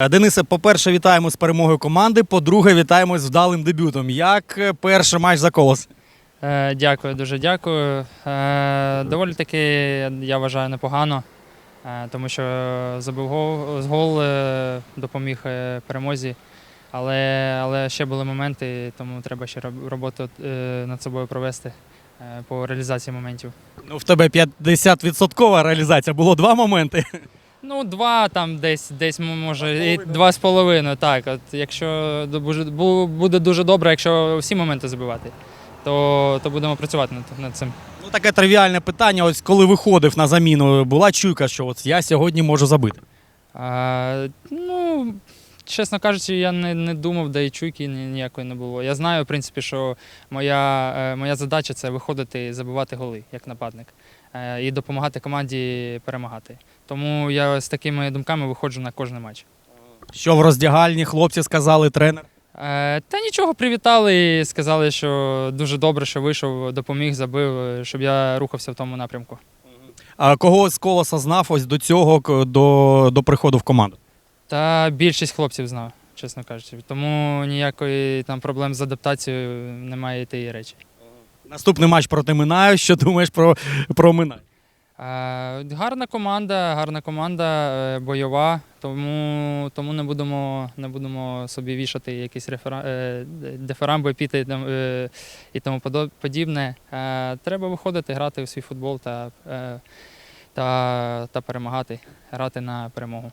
Е, Денисе, по-перше, вітаємо з перемогою команди. По-друге, вітаємо з вдалим дебютом. Як е, перший матч за колос? Е, Дякую, дуже дякую. Е, Доволі таки, я вважаю, непогано, е, тому що забив гол, гол е, допоміг е, перемозі. Але, але ще були моменти, тому треба ще роботу е, над собою провести е, по реалізації моментів. Ну, в тебе 50% реалізація. Було два моменти. Ну, два там десь, десь може, і два з половиною. Так, от якщо буде дуже добре, якщо всі моменти забивати, то, то будемо працювати над, над цим. Ну, таке тривіальне питання. Ось коли виходив на заміну, була чуйка, що от я сьогодні можу забити. А, ну, чесно кажучи, я не, не думав, де і чуйки ніякої не було. Я знаю, в принципі, що моя, е, моя задача це виходити і забивати голи як нападник е, і допомагати команді перемагати. Тому я з такими думками виходжу на кожен матч. Що в роздягальні хлопці сказали тренер? Е, Та нічого, привітали і сказали, що дуже добре, що вийшов, допоміг, забив, щоб я рухався в тому напрямку. А кого з колоса знав ось до цього до, до приходу в команду? Та більшість хлопців знав, чесно кажучи. Тому ніякої там проблем з адаптацією немає тієї речі. Наступний матч проти Минаю. Що думаєш про, про Минай? Е, Гарна команда, гарна команда, е, бойова, тому, тому не, будемо, не будемо собі вішати якісь рефера... е, дифирамби, піти там, е, і тому подо- подібне. Е, Треба виходити, грати у свій футбол та, е, та, та перемагати, грати на перемогу.